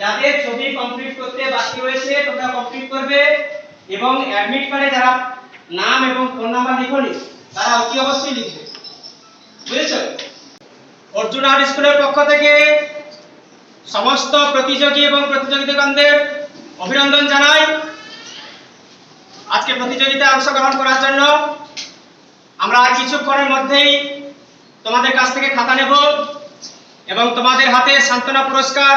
যাদের ছবি কমপ্লিট করতে বাকি রয়েছে, তোমরা কমপ্লিট করবে এবং অ্যাডমিট কার্ডে যারা নাম এবং ফোন নাম্বার লিখোনি, তারা অতি অবশ্যই লিখবে। বুঝেছ? অর্জুন আর্ট স্কুলের পক্ষ থেকে সমস্ত প্রতিযোগী এবং প্রতিযোগিতাগণদের অভিনন্দন জানাই। আজকে প্রতিযোগিতায় অংশগ্রহণ করার জন্য আমরা কিছুক্ষণের মধ্যেই তোমাদের কাছ থেকে খাতা নেব এবং তোমাদের হাতে সান্ত্বনা পুরস্কার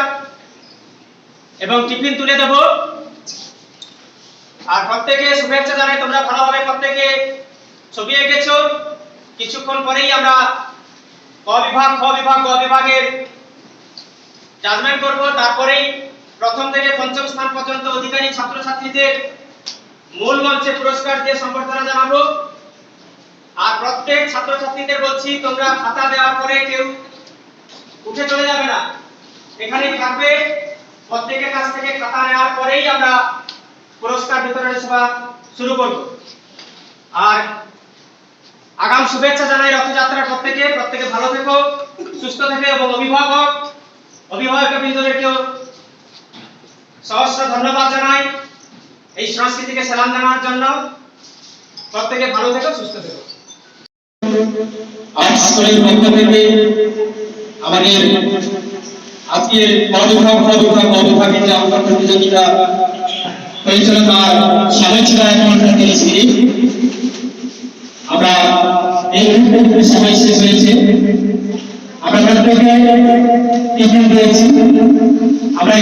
এবং টিফিন তুলে দেব। আর প্রত্যেকে শুভেচ্ছা জানাই, তোমরা ভালোভাবে প্রত্যেকে ছবি এঁকেছো। কিছুক্ষণ পরেই আমরা ক বিভাগ খ বিভাগ গ বিভাগের জাজমেন্ট করব। তারপরেই প্রথম থেকে পঞ্চম স্থান পর্যন্ত অধিকারী ছাত্রছাত্রীদের মূল মঞ্চে পুরস্কার দিয়ে সম্বর্ধনা জানাব। আর প্রত্যেক ছাত্রছাত্রীদের বলছি, তোমরা খাতা দেওয়ার পরে কেউ উঠে চলে যাবে না। এখানে থাকবে। প্রত্যেকের কাছ থেকে খাতা নেওয়ার পরেই আমরা পুরস্কার বিতরণের সভা শুরু করব। আর আগাম শুভেচ্ছা জানাই রথযাত্রার প্রত্যেকে। প্রত্যেকে ভালো থেকো, সুস্থ থেকে এবং অভিভাবক অভিভাবক বৃন্দদেরকেও সহস্র ধন্যবাদ জানাই এই সংস্কৃতিকে সেলাম জানানোর জন্য। প্রত্যেকে ভালো থেকো, সুস্থ থেকো। আর্টস স্কুলের পক্ষ থেকে আমাদের আজকের মধুভাগ মধুভাগ মধুভাগে যে আমরা প্রতিযোগিতা হয়েছিল তার সমালোচনা এখন দিয়েছি আমরা এই সময় শেষ হয়েছে। আমরা আমরা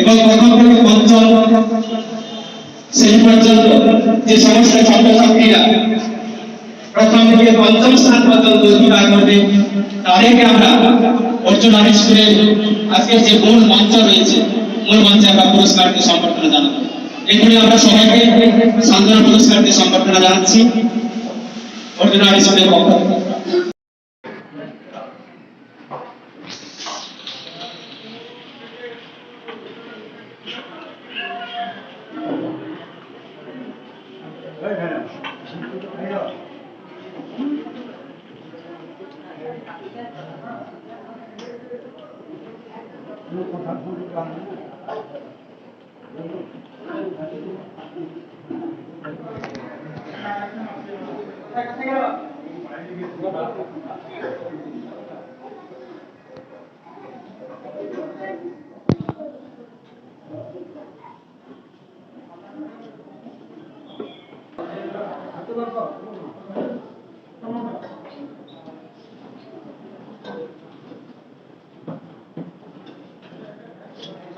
এবং প্রথম থেকে সেই পর্যন্ত ছাত্রছাত্রীরা প্রথম থেকে পঞ্চম স্থান পর্যন্ত বিভাগ করবে তাদেরকে আমরা অর্জুন হাই স্কুলের আজকের যে মূল মঞ্চ রয়েছে, মূল মঞ্চে আমরা পুরস্কারকে সম্বর্ধনা জানাব। এখানে আমরা সবাইকে সান্ত্বনা পুরস্কারকে সম্বর্ধনা জানাচ্ছি। অর্জুন হাই স্কুলের পক্ষ থেকে।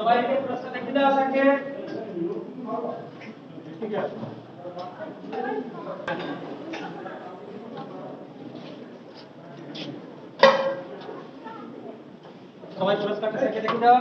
সবাইকে পুরস্কার দেখে দাও স্যারকে ঠিক আছে সবাই পুরস্কারটা স্যারকে দেখে দাও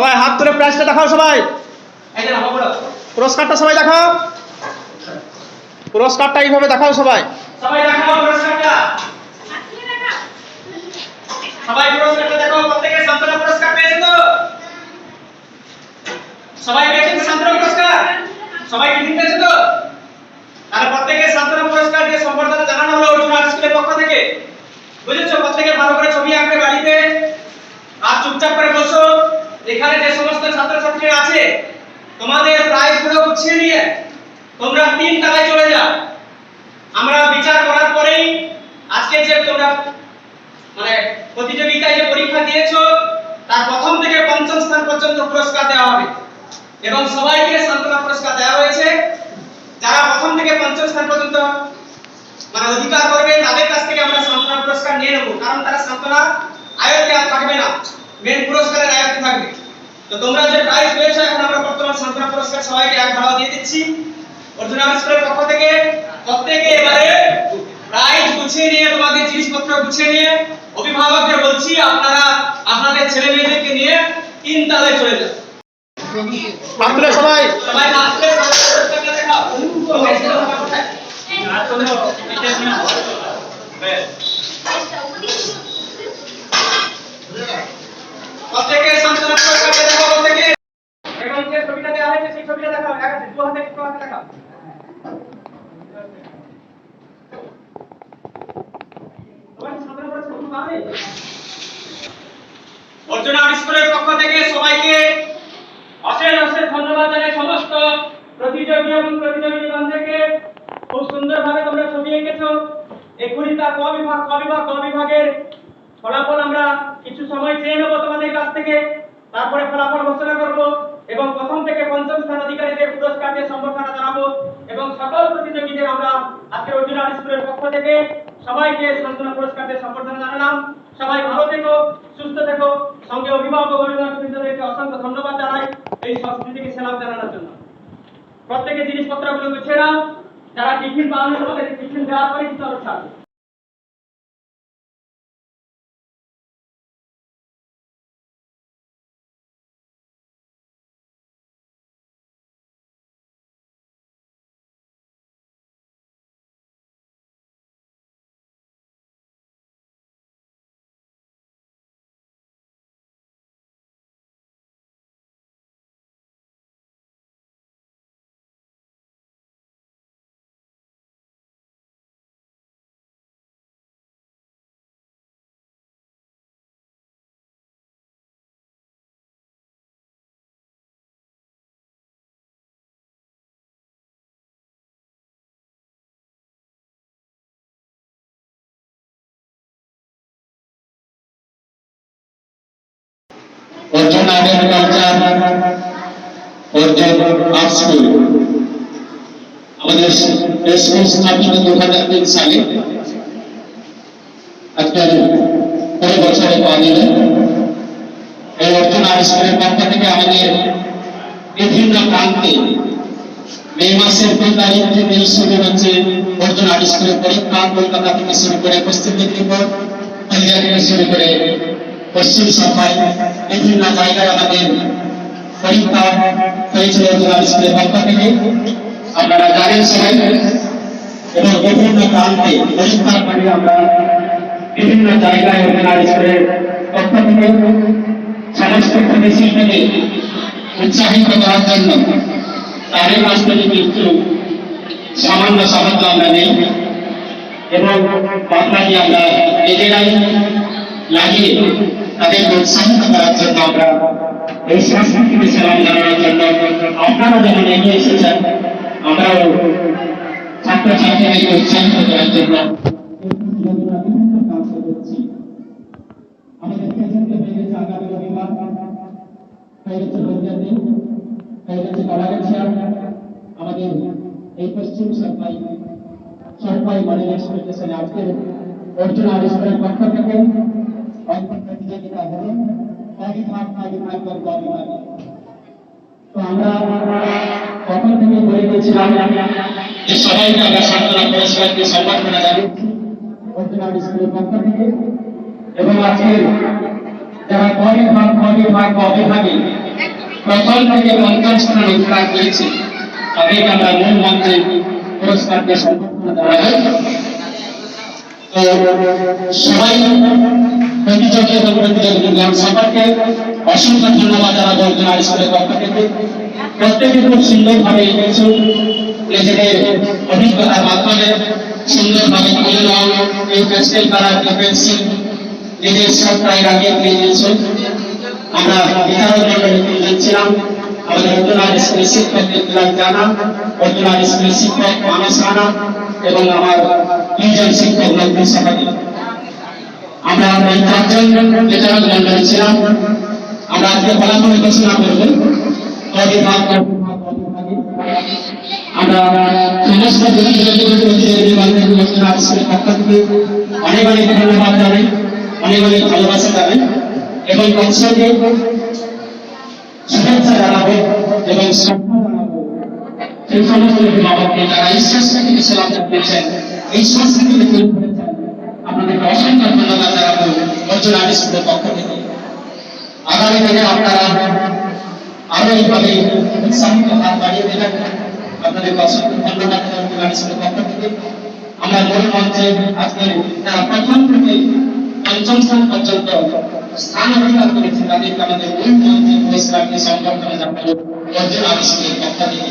সবাই হাত তুলে প্রাইজটা দেখাও সবাই। পুরস্কারটা সবাই দেখাও। পুরস্কারটা এইভাবে দেখাও সবাই। সবাই দেখাও পুরস্কারটা। সবাই পুরস্কারটা দেখো প্রত্যেকে পুরস্কার পেয়েছে তো? সবাই পুরস্কার? সবাই টিফিন পেয়েছে তো? তাহলে প্রত্যেকে সান্ত্বনা পুরস্কার দিয়ে সম্বর্ধনা জানানো হলো অর্জুন আর্ট স্কুলের পক্ষ থেকে। বুঝেছ? প্রত্যেকে ভালো করে ছবি আঁকবে বাড়িতে আর চুপচাপ করে বসো এখানে যে সমস্ত ছাত্রছাত্রীরা আছে, তোমাদের প্রাইজগুলো গুছিয়ে নিয়ে তোমরা তিন তলায় চলে যাও। আমরা বিচার করার পরেই আজকে যে তোমরা মানে প্রতিযোগিতায় যে পরীক্ষা দিয়েছ, তার প্রথম থেকে পঞ্চম স্থান পর্যন্ত পুরস্কার দেওয়া হবে। এবং সবাইকে সান্ত্বনা পুরস্কার দেওয়া হয়েছে। যারা প্রথম থেকে পঞ্চম স্থান পর্যন্ত মানে অধিকার করবে, তাদের কাছ থেকে আমরা সান্ত্বনা পুরস্কার নিয়ে নেব। কারণ তারা সান্ত্বনা আর থাকবে না। মেন পুরস্কারের আয়ত্তে থাকবে। তো তোমরা যে প্রাইজ পেয়েছ এখন আমরা বর্তমান সান্ত্বনা পুরস্কার সবাইকে এক ধারা দিয়ে দিচ্ছি। অর্জুন স্কুলের পক্ষ থেকে প্রত্যেকে এবারে প্রাইজ গুছিয়ে নিয়ে তোমাদের জিনিসপত্র গুছিয়ে নিয়ে অভিভাবকদের বলছি আপনারা আপনাদের ছেলে মেয়েদেরকে নিয়ে তিন তালায় চলে যান। সবাই সবাই আসলে সবাই ছেলে সবাই কোথায়? প্রত্যেকে এবং যে ছবিটা দেওয়া হয়েছে সেই ছবিটা দেখাও এক হাতে দু হাতে দু হাতে দেখাও? অর্জুনা স্কুলের পক্ষ থেকে সবাইকে অশেষ অশেষ ধন্যবাদ জানাই সমস্ত প্রতিযোগী এবং প্রতিযোগী বন্ধুকে খুব সুন্দরভাবে তোমরা ছবি এঁকেছো এক্ষুনি তার ক বিভাগ ক বিভাগ ক বিভাগের ফলাফল আমরা কিছু সময় চেয়ে নেব তোমাদের কাছ থেকে। তারপরে ফলাফল ঘোষণা করব এবং প্রথম থেকে পঞ্চম স্থান অধিকারীদের পুরস্কার দিয়ে সম্বর্ধনা জানাব এবং সকল প্রতিযোগীদের আমরা আজকে অর্জুনা স্কুলের পক্ষ থেকে সবাইকে সান্ত্বনা পুরস্কার দিয়ে সম্বর্ধনা জানালাম। সবাই ভালো থেকো, সুস্থ থেকো। সঙ্গে অভিভাবক অভিভাবকদেরকে অসংখ্য ধন্যবাদ জানাই এই সংস্কৃতিকে সেলাম জানানোর জন্য। প্রত্যেকে জিনিসপত্রগুলো গুছিয়ে নাও। যারা টিফিন পাওয়ানো তাদের টিফিন দেওয়ার পরে কিন্তু আরও ছাড়বে। Arjun agriculture Arjun art school আমাদের স্কুল স্থাপিত দু হাজার তিন সালে একটা পরে বছরে পাওয়া যাবে। এই অর্জুন আর্ট স্কুলের পক্ষ থেকে আমাদের বিভিন্ন প্রান্তে মে মাসের দুই তারিখ থেকে শুরু হচ্ছে অর্জুন আর্ট পরীক্ষা কলকাতা থেকে শুরু করে পশ্চিম মেদিনীপুর থেকে শুরু করে পশ্চিম সভায় বিভিন্ন জায়গায় আমাদের পরীক্ষা হয়েছিল আর্ট স্কুলের পক্ষ থেকে আপনারা জানেন সবাই এবং বিভিন্ন প্রান্তে পরীক্ষার পরে আমরা বিভিন্ন জায়গায় আর্ট স্কুলের পক্ষ থেকে সমস্ত শিল্পীকে উৎসাহিত করার জন্য তাদের কাছ থেকে কিছু সামান্য সাহায্য আমরা নেই এবং বাদবাকি আমরা নিজেরাই লাগিয়ে তাদেরকে উৎসাহিত করার জন্য আমরা এই সংস্কৃতিকে সেবা জানানোর জন্য আপনারা যেমন এগিয়ে এসেছেন আমরাও ছাত্রছাত্রীদেরকে উৎসাহিত করার জন্য বিভিন্ন কাজ করছি আমাদের প্রেজেন্টে হয়ে গেছে আগামী রবিবার হয়ে গেছে রবিবার দিন হয়ে গেছে কলাগাছিয়া আমাদের এই পশ্চিম সরকারি সরকারি মডেল এক্সপেক্টেশন আজকের অর্জুন আবিষ্কারের পক্ষ থেকে অঙ্কন প্রতিযোগিতা হলো কবি ভাগ এবং আজকে যারা প্রথম থেকে পঞ্চম স্থানে অধিকার হয় সবাই প্রতিযোগী এবং অসংখ্য ধন্যবাদ জানাব অর্জুন হাই স্কুলের পক্ষ থেকে খুব সুন্দরভাবে অভিজ্ঞতার মাধ্যমে সুন্দরভাবে এই কালার এই পেন্সিল নিজের সবটাই রাগিয়ে দিয়ে দিয়েছে। আমরা বিধায়ক মন্ডলীকে দিচ্ছিলাম আমাদের অর্জুনার স্কুলের শিক্ষক বিপ্লব জানা অর্জুনার স্কুলের শিক্ষক রানা এবং আমার শিক্ষক নতুন সভাপতি আমরা এই চারজন বিধায়ক মন্ডলী ছিলাম আমরা আজকে ফলাফল ঘোষণা করব কবি ভাগ কবি ভাগ, কবি আমরা সমস্ত থেকে অনেক অনেক ধন্যবাদ জানাই অনেক অনেক ভালোবাসা জানাই এবং শুভেচ্ছা জানাব এবং জানাব সেই সমস্ত অভিভাবককে যারা এই সংস্কৃতিকে চলাচল করেছেন এই তৈরি করেছেন আপনাদেরকে অসংখ্য ধন্যবাদ জানাব অর্জুন আদি স্কুলের পক্ষ থেকে। আগামী দিনে আপনারা আরও এইভাবে উৎসাহিত হাত বাড়িয়ে দেবেন। আপনাদেরকে অসংখ্য ধন্যবাদ জানাব আদি স্কুলের পক্ষ থেকে। আমরা মূল মঞ্চে আজকে যারা প্রথম থেকে পঞ্চম স্থান পর্যন্ত স্থান অধিকার করেছে তাদেরকে আমাদের মূল মঞ্চে পুরস্কার দিয়ে জানাব অর্জুন আদি স্কুলের পক্ষ থেকে।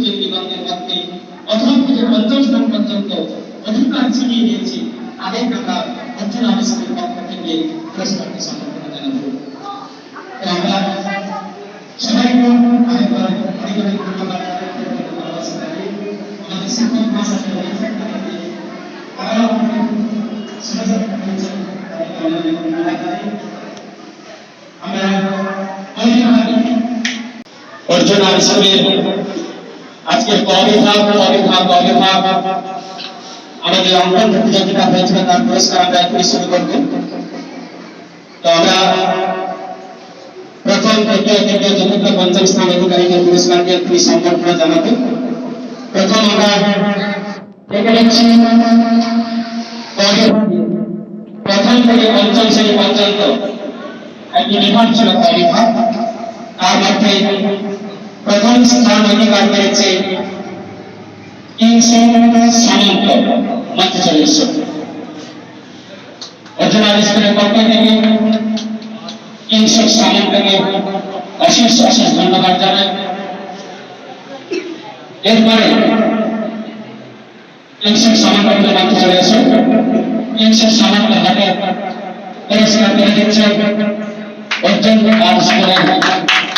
প্রথম থেকে পঞ্চম স্থান পর্যন্ত অধিকার ছিনিয়ে নিয়েছে তাদেরকে আমরা অর্জুন আবিষ্কারের পক্ষ থেকে পুরস্কারটি সমর্পণ জানাব সবাইকে আরেকবার অনেক অনেক ধন্যবাদ ভালোবাসা জানাই। আমাদের আজকে অঙ্কন প্রতিযোগিতা হয়েছিল তার পুরস্কার আমরা এখনই শুরু করব। তো আমরা প্রথম তৃতীয় তৃতীয় চতুর্থ, পঞ্চম স্থান অধিকারীদের পুরস্কার দিয়ে এখনই সম্বর্ধনা জানাব। প্রথম আমরা দেখে নিচ্ছি প্রথম থেকে পঞ্চম শ্রেণি পর্যন্ত। একটি বিভাগ ছিল তার মধ্যে প্রথম স্থান অধিকার করেছে তিনশো সামন্ত মধ্যে চলে এসছে অর্জুন আবিষ্কারের পক্ষ থেকে তিনশো সামন্তকে অশেষ অশেষ ধন্যবাদ জানাই। এরপরে তিনশো সামন্তকে মধ্যে চলে এসে তিনশো সামন্ত হাতে পুরস্কার করে দিচ্ছে অর্জুন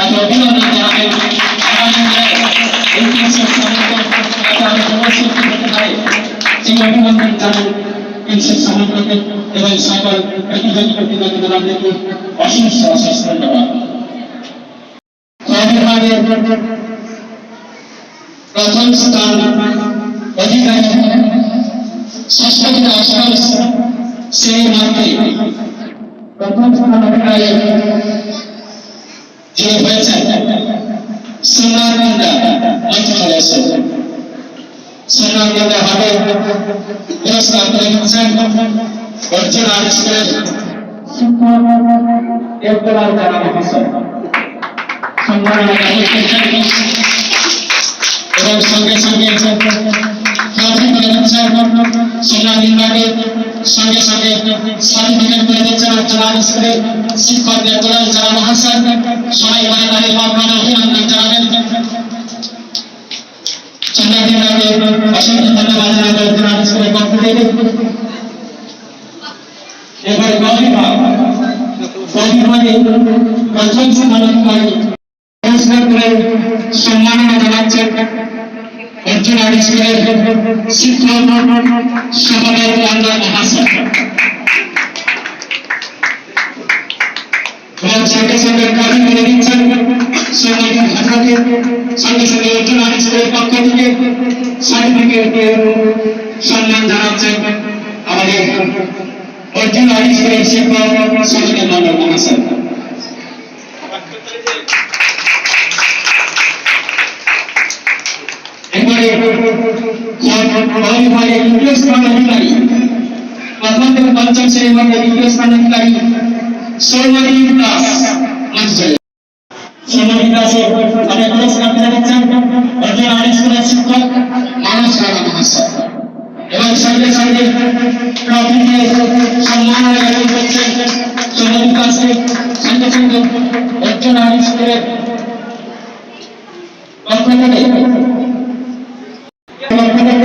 তাকে অভিনন্দন জানাবেন আগামী দিনে এই তিনশো সামান্য আমি অবশ্যই করতে পারি সেই অভিনন্দন জানাই তিনশো সামগ্রীকে এবং সকল প্রতিযোগী প্রতিযোগীদের আপনাকে অশেষ অশেষ ধন্যবাদ কবিভাগের প্রথম স্থান অধিকারী ষষ্ঠ থেকে অষ্টম শ্রেণির মধ্যে প্রথম স্থান অধিকারী যিনি হয়েছেন সোনার মুন্ডা এসেছেন সোনার হবে। পুরস্কার করে দিচ্ছেন অর্জুন আবিষ্কারের শিক্ষক দেবদলাল জানা মহাশয় সম্মাননা এবং সঙ্গে সঙ্গে ট্রফি করে দিচ্ছেন সোনা বিভাগে সঙ্গে সঙ্গে সার্টিফিকেট করে দিচ্ছেন অর্জুন আবিষ্কারের শিক্ষক দেবদলাল জানা মহাশয়, সবাই মানে তাদের মাধ্যমে অভিনন্দন জানাবেন। চন্দ্রদিনাকে অসংখ্য ধন্যবাদ জানাব অর্জুন আবিষ্কারের পক্ষ থেকে। এবার গৌরীভাগ গৌরীভাগে প্রথম স্থান অধিকারী পুরস্কার করে সম্মাননা জানাচ্ছেন। অর্জুন আবিষ্কারের শিক্ষক সভাপতি আন্দার মহাশয় এবং সঙ্গে সঙ্গে কাজী করে দিচ্ছেন সঙ্গে ভাষাকে সঙ্গে সঙ্গে অর্জুন আবিষ্কারের পক্ষ থেকে সার্টিফিকেট সম্মান জানাচ্ছেন আমাদের অর্জুন আবিষ্কারের শিক্ষক সঙ্গে মানব মহাশয় দ্বিতীয় স্থান অধিকারী প্রথম থেকে পঞ্চম শ্রেণির মধ্যে দ্বিতীয় স্থান অধিকারী সৌমদী দাস মঞ্চে সৌমদী দাসের তাদের পুরস্কার তুলে দিচ্ছেন অর্জুন আর্ট স্কুলের শিক্ষক মানস রাজা মহাশয় এবং সঙ্গে সঙ্গে অর্জুন আর্ট স্কুলের পক্ষ থেকে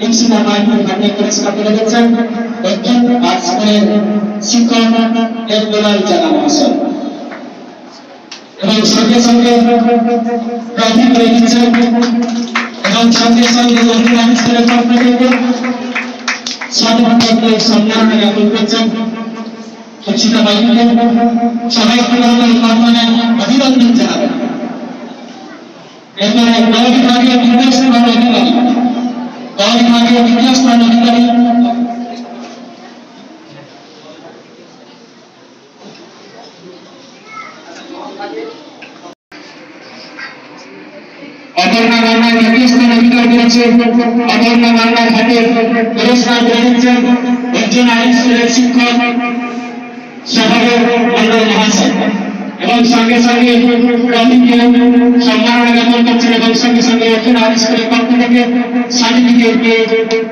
ইপসিতা মাইতি হাতে পুরস্কার দিচ্ছেন একজন আর্ট স্কুলের শিক্ষক এর দুলাল জানা মহাশয় এবং সঙ্গে সঙ্গে ট্রফি পুরোনো কর্মনে অভিনন্দন জানাবেন এরপরে অধিকারী নব বিভাগীয় দ্বিতীয় স্থান অধিকারী অপর্ণা মান্না দ্বিতীয় স্থান অধিকার করেছে অপর্ণা মান্নার হাতে পুরস্কার তুলে দিচ্ছেন অর্জুন আইন স্কুলের এবং সঙ্গে সঙ্গে ট্রফিকে সম্মাননা জ্ঞাপন করছেন এবং সঙ্গে সঙ্গে আইন স্কুলের পক্ষ থেকে সার্টিফিকেট দিয়ে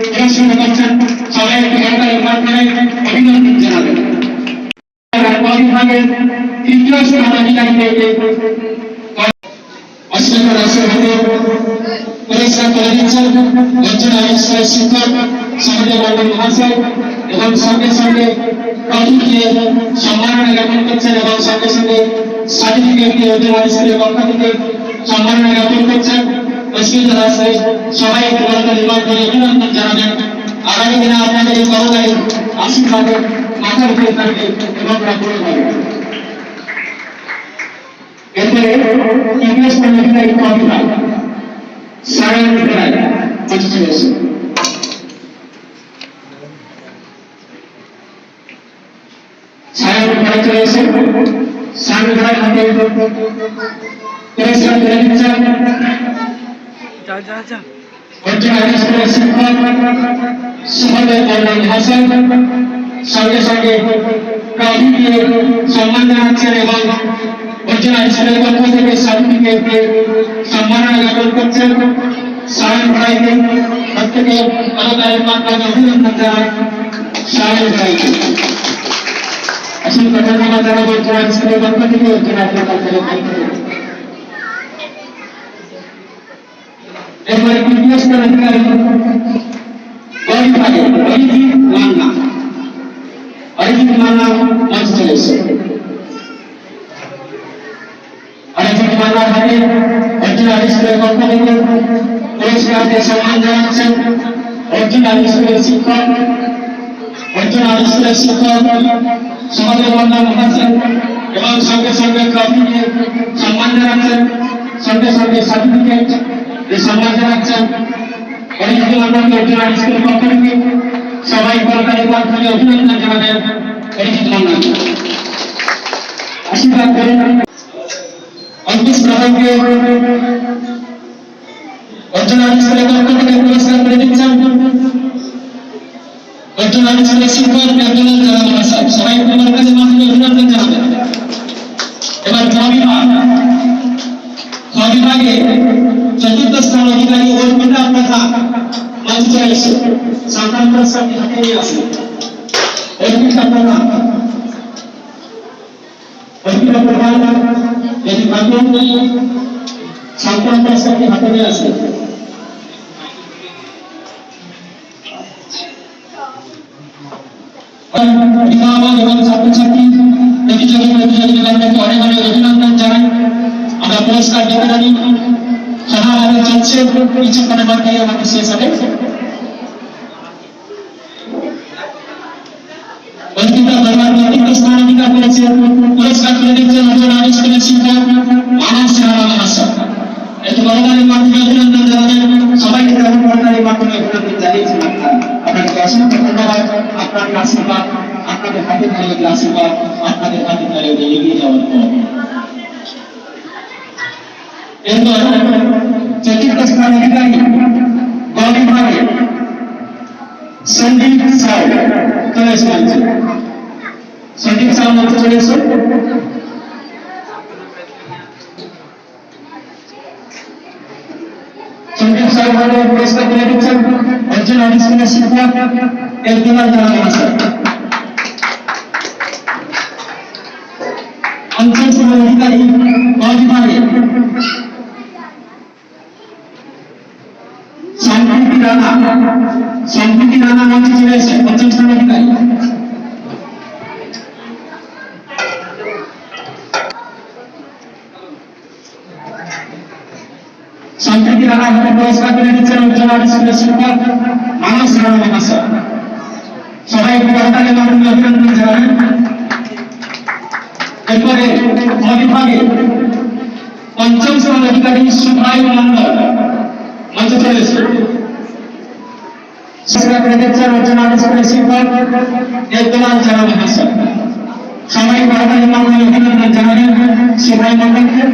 পুরস্কৃত করছেন। সবাই একটি সরকারের মাধ্যমে অভিনন্দন জানাবেন। এবং সঙ্গে সঙ্গে ট্রফি সম্মাননা জ্ঞাপন করছেন এবং সঙ্গে সঙ্গে সার্টিফিকেট দিয়ে অর্জুন আবিষ্কারের পক্ষ থেকে সম্মাননা জ্ঞাপন করছেন। অস্মিতা দাসকে সবাই কলকাতার মাধ্যমে অভিনন্দন জানাবেন। আগামী দিনে আপনাদের এই করোনায় আশীর্বাদে মাথার উপরে থাকবে এবং রাখতে হবে এরপরে ইংলিশ পণ্ডিতরা একটু অভিভাব সায়ন রায় মঞ্চে চলে এসে সায়ন সায়ন রায় হাতে তুলে দিচ্ছেন যা যা যা হাসান সঙ্গে সঙ্গে দিয়ে সম্মান জানাচ্ছেন এবং অর্জুন আদেশের পক্ষ থেকে দিয়ে সম্মাননা জ্ঞাপন করছেন সায়ন ভাইকে প্রত্যেকে মাধ্যমে অভিনন্দন জানায় সায়ন ভাইকে অসংখ্য ধন্যবাদ জানাব অর্জুন আদেশের পক্ষ থেকে অর্জুন আদেশের পক্ষ থেকে এরপরে তৃতীয় স্থান অধিকারী অরিভাগে অরিজিৎ মান্না অরিজিৎ মান্না মঞ্চ চলে এসে অরিজিৎ মান্নার হাতে অর্জুন আবিষ্কারের পক্ষ থেকে পুরস্কার দিয়ে সম্মান জানাচ্ছেন অর্জুন আবিষ্কারের শিক্ষক অর্জুন আবিষ্কারের শিক্ষক সমাজের মন্ডল মহাশয় এবং সঙ্গে সঙ্গে ট্রফি দিয়ে সম্মান জানাচ্ছেন সঙ্গে সঙ্গে সার্টিফিকেট এই সম্মান জানাচ্ছেন অরিজিৎ মান্নাকে অর্জুন আবিষ্কারের পক্ষ থেকে। সবাই কলকাতার মাধ্যমে অভিনন্দন জানাবেন। অরিজিৎ মান্নাকে আশীর্বাদ করেন। অঙ্কুশ গ্রহণকে অর্জুন আবিষ্কারের পক্ষ থেকে পুরস্কার করে দিচ্ছেন। আবিষ্কারের শিক্ষক অভিনন্দন জানাবেন আসাদ সবাই কলকাতার মাধ্যমে অভিনন্দন জানাবেন এবার খ বিভাগ খ চতুর্থ হাতে নিয়ে আসে হাতে নিয়ে অভিভাবক এবং ছাত্রছাত্রী প্রতিযোগী প্রতিযোগীদেরকে অনেক অনেক অভিনন্দন জানাই আমরা পুরস্কার বিতরণী সাধারণভাবে চলছে কিছুক্ষণের মধ্যেই আমাদের শেষ হবে অর্পিতা দরবার নেতৃত্ব স্মরণিকা করেছে পুরস্কার তুলে দিচ্ছে অর্জন আনিস করে শিক্ষক আনাস রাম হাসান এত বড় মাধ্যমে অভিনন্দন জানাবেন সবাইকে তাদের বড় মাধ্যমে অভিনন্দন অসংখ্য ধন্যবাদ আপনাদের আপনাদের হাতে ধরে আশীর্বাদ, আপনাদের হাতে এগিয়ে যাওয়ার পর। সন্দীপ সন্দীপ সন্দীপ পুরস্কার একজন শিক্ষক একজন জানা মাস্টার পঞ্চম স্থান অধিকারী গণি ভাগে রানা। সাংস্কৃতিক রানা মঞ্চে চলে এসে পঞ্চম উজ্জ্বল স্কুলের শিক্ষক মানস রানা মহাশয় সবাই করতালে মাননীয় অভিনন্দন জানাবেন। এরপরে অবিভাগে পঞ্চম স্থান অধিকারী সুভাই মন্ডল মঞ্চে চলে এসে সেটা দিচ্ছেন অর্চনা একদলাল জানা মহাশয় সবাই করতালে অভিনন্দন জানাবেন। সুভাই মন্ডলকে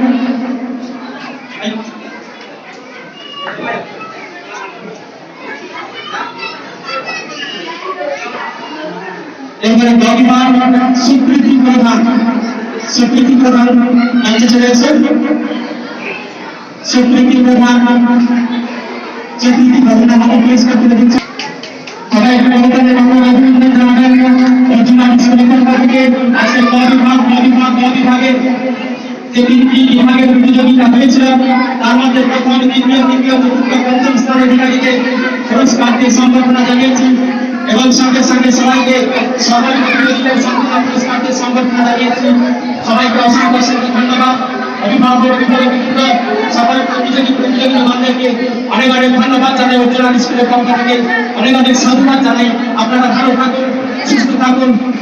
এবারে গরিবার স্বীকৃতি প্রধান। স্বীকৃতি প্রধান মঞ্চে চলে এসেছেন স্বীকৃতি প্রধান স্বীকৃতি প্রধান আমাকে পুরস্কার তুলে দিচ্ছে সবাই একটু বলতেন যে অভিনন্দন জানাবেন অর্জুন শ্রমিকের থেকে আজকে ক বিভাগ ক বিভাগ ক বিভাগে যে তিনটি বিভাগের প্রতিযোগিতা হয়েছিল, তার মধ্যে প্রথম, দ্বিতীয়, তৃতীয়, চতুর্থ, পঞ্চম স্থান অধিকারীকে পুরস্কার দিয়ে সম্বর্ধনা জানিয়েছি। এবং সঙ্গে সঙ্গে সবাইকে সবাই জানিয়েছি, সবাইকে অসংখ্য অসংখ্য ধন্যবাদ ধন্যবাদ জানাই জানাই।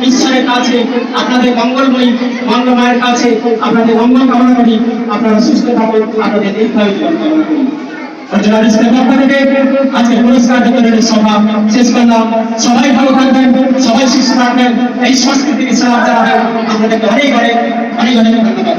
ঈশ্বরের কাছে, আপনাদের মঙ্গলময়ী, মঙ্গলমায়ের কাছে, আপনাদের মঙ্গল কামনা করি। আপনারা সুস্থ থাকুন, আপনাদের দীর্ঘায়ু উজ্জ্বলা স্কুলের পক্ষ থেকে আজকে পুরস্কার বিতরণের সভা শেষ করলাম। সবাই ভালো থাকবেন, সবাই সুস্থ থাকবেন। এই সংস্কৃতিকে সালাম জানাবেন। আপনাদেরকে অনেক অনেক অনেক অনেক ধন্যবাদ।